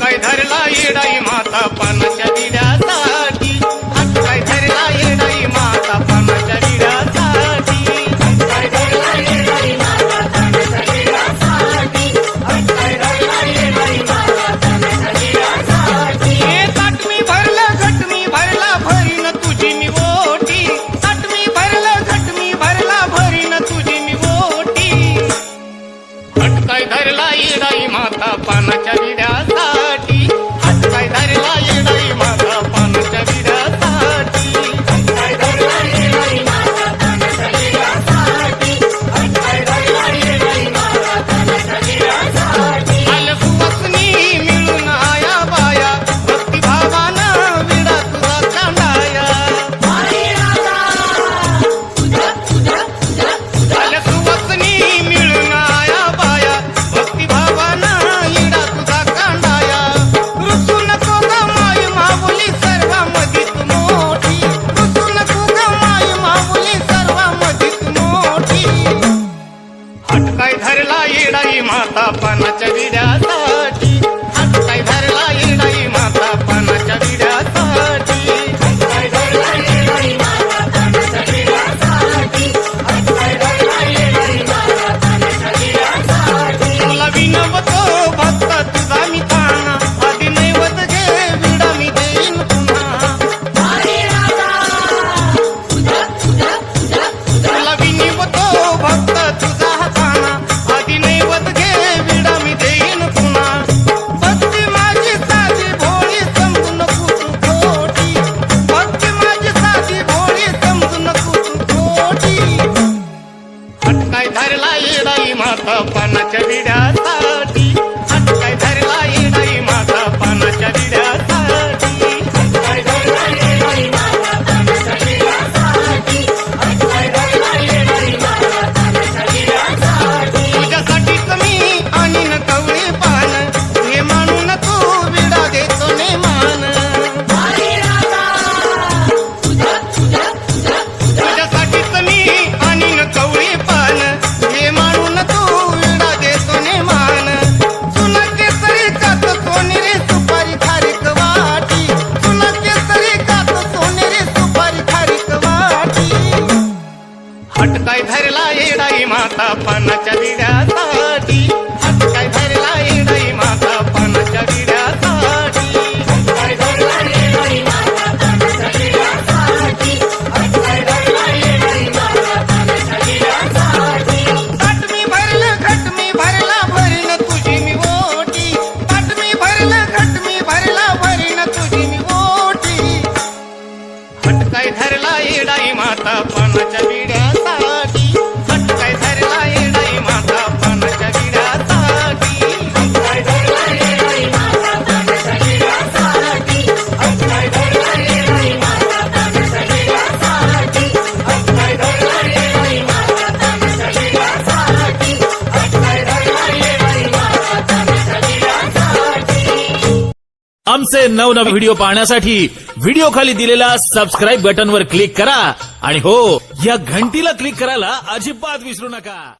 काय धरला येडाई माता पानाच्या दिल्याचा काय धरला येडाई माता पानाच्या विड्यासाठी आमचे नवनवीन व्हिडिओ पाहण्यासाठी व्हिडिओ खाली दिलेल्या सबस्क्राईब बटनवर क्लिक करा. आणि हो या घंटीला क्लिक करायला अजिबात विसरू नका.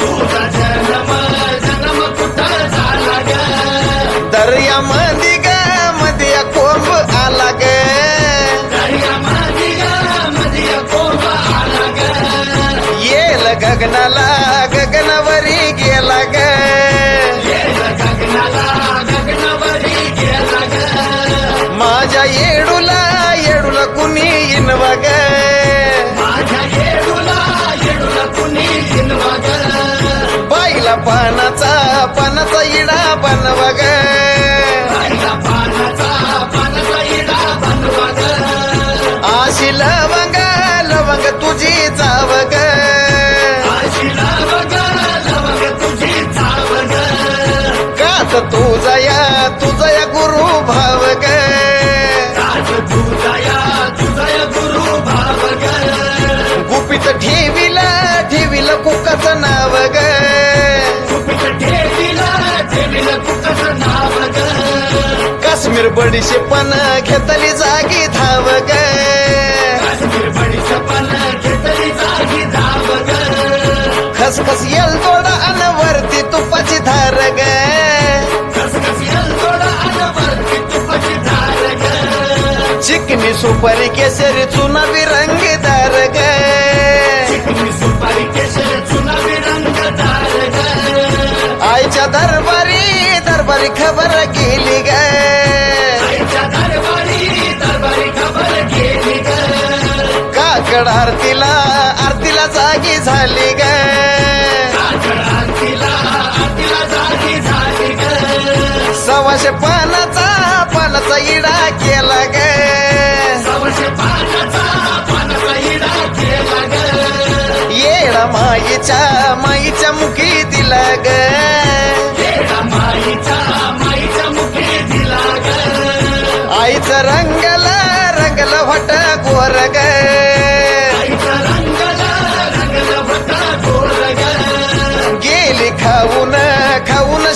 तुझा जन्म जन्म कुठं झाला ग? दर्या मध्ये ग? मध्ये कोंब आला ग. येल गगनाला पानाचा पानाचा इडा बनवा ग. आशी लवंग लवंग तुझी जाव ग. कात तुझा या तुझा या गुरु भाव ग. गुपित ठेवीला कुकाचं नाव ग. काश्मीर बडीशे पण घेतली जागी धाव ग. खसखस येल तोडा अन वरती तुपाची धार ग. चिकनी सुपारी केसरी चुनावी रंगदार ग. आईच्या दरबारी दरबारी खबर गेली ग. काकड आरतीला आरतीला जागी झाली ग. सव्वाशे पानाचा पानाचा इडा केला ग. येडा माईच्या माईच्या मुखी दिला ग. रंगला रंगला होट गोर ग.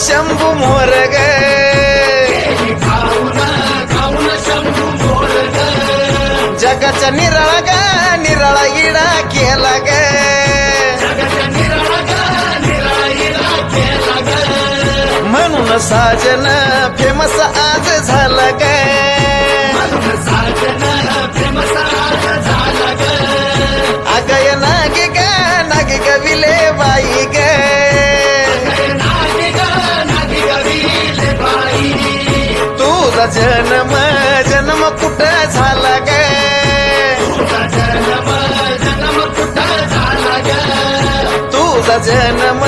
शंभू मोर ग जगाचा निराळा ग निराळा इडा केला ग. म्हणून साजन फेमस आज झाला ग. अगय नागे ग नागे ग विले बाई ग. तुझा जन्म जन्म कुठ झाला ग? तुझा जन्म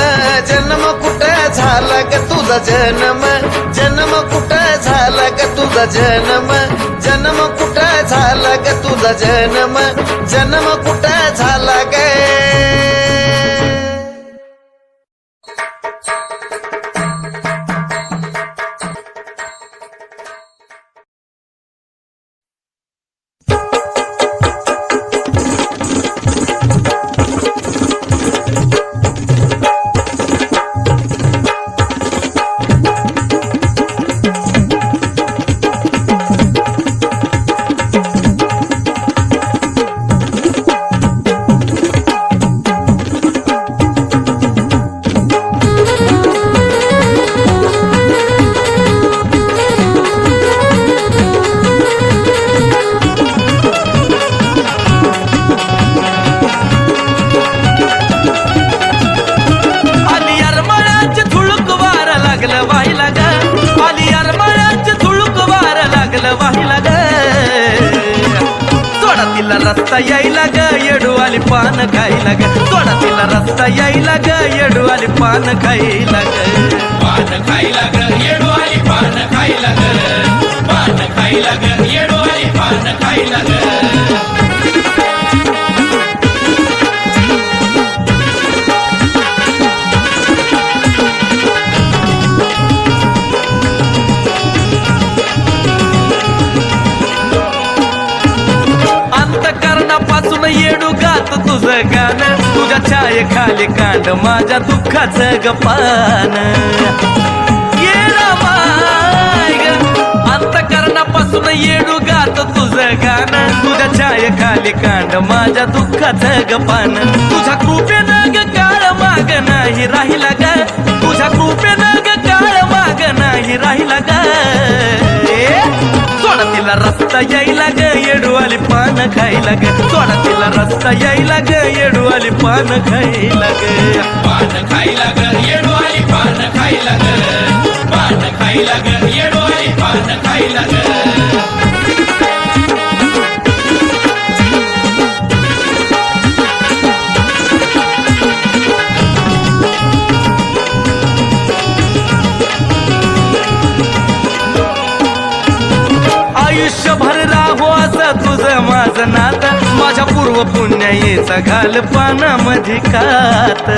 जन्म कुठ झाला ग? तुझा जन्म जन्म कुठ झाला ग? तुझा जन्म जन्म कुठ झाला ग? तुझा जन्म जन्म कुठ झाला ग? रस्ता यायला ग येडू आली पान खायला ग. सोडा तिला रस्ता यायला ग येडू आली पान खायला ग. पान खायला ग येडू आली पान खायला ग. पान खायला ग येडू आली पान खायला ग. छाय खाली कांड माझ्या दुःखाचं गपान माय अंतकरणापासून येडू गात तुझं गाणं. तुझ्या छाय खाली कांड माझ्या दुःखाचं गपान तुझ्या कृपेनं ग काळ माग नाही राहिला ग. तुझ्या कृपेनं ग काळ माग नाही राहिला ग. ए, सोडा तिला रस्ता यायला ग येडू आली पान खायला ग सोडा तिला रस्ता यायला ग येडू आली पान खायला पूर्व पुण्याईचा घाल पानामध्ये कात.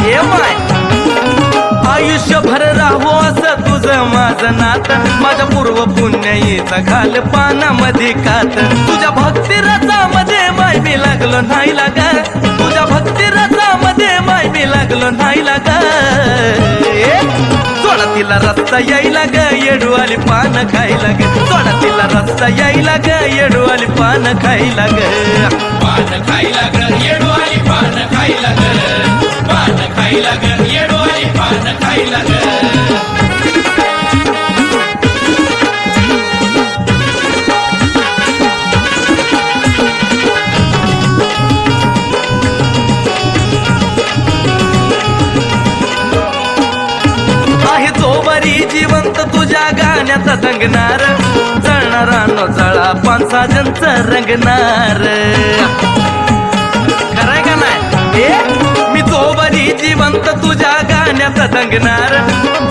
हे माय आयुष्यभर राहो असं तुझं माझं नात. माझ्या पूर्व पुण्याईचा घाल पानामध्ये कात. तुझ्या भक्ती रसामध्ये माय मी लागलो नाही लाग तुझ्या भक्ती रसामध्ये माय मी लागलो नाही लाग तिला रस्ता यायला ग येडू आली पान खायला ग. सोडा तिला रस्ता यायला ग येडू आली पान खायला ग. पान खायला ग येडू आली पान खायला ग. पान खायला ग येडू आली पान खायला ग. पाण्याचा दंगणार जळणारा नो जळा पानसाजनच रंगणार. खरंय का नाही? मी मी जोबरी जिवंत तुझ्या गाण्याचा दंगणार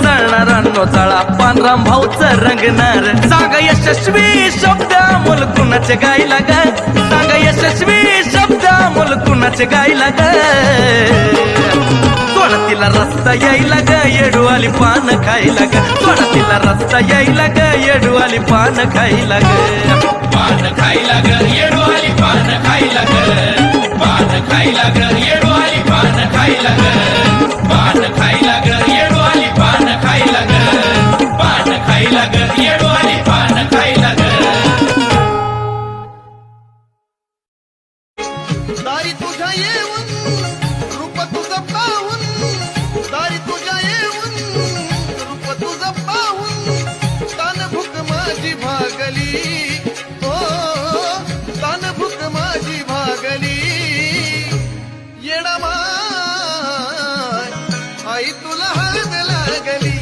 जळणारा नो जळा पानराम भाऊच रंगणार. सांग यशस्वी शब्द मुल कुणाचे गायला ग सांग यशस्वी शब्द मुल कुणाचे गायला ग सोडा तिला तिला रस्ता यायला ग येडू आली पान खायला ग. थोडा तिला रस्ता यायला ग येडू आली पान खायला ग. पान खायला ग येडू आली पान खायला ग. पान खायला ग येडू आली पान खायला ग. भागली. हो तान भूक माझी भागली. येडमाय आई तुला हळद लागली.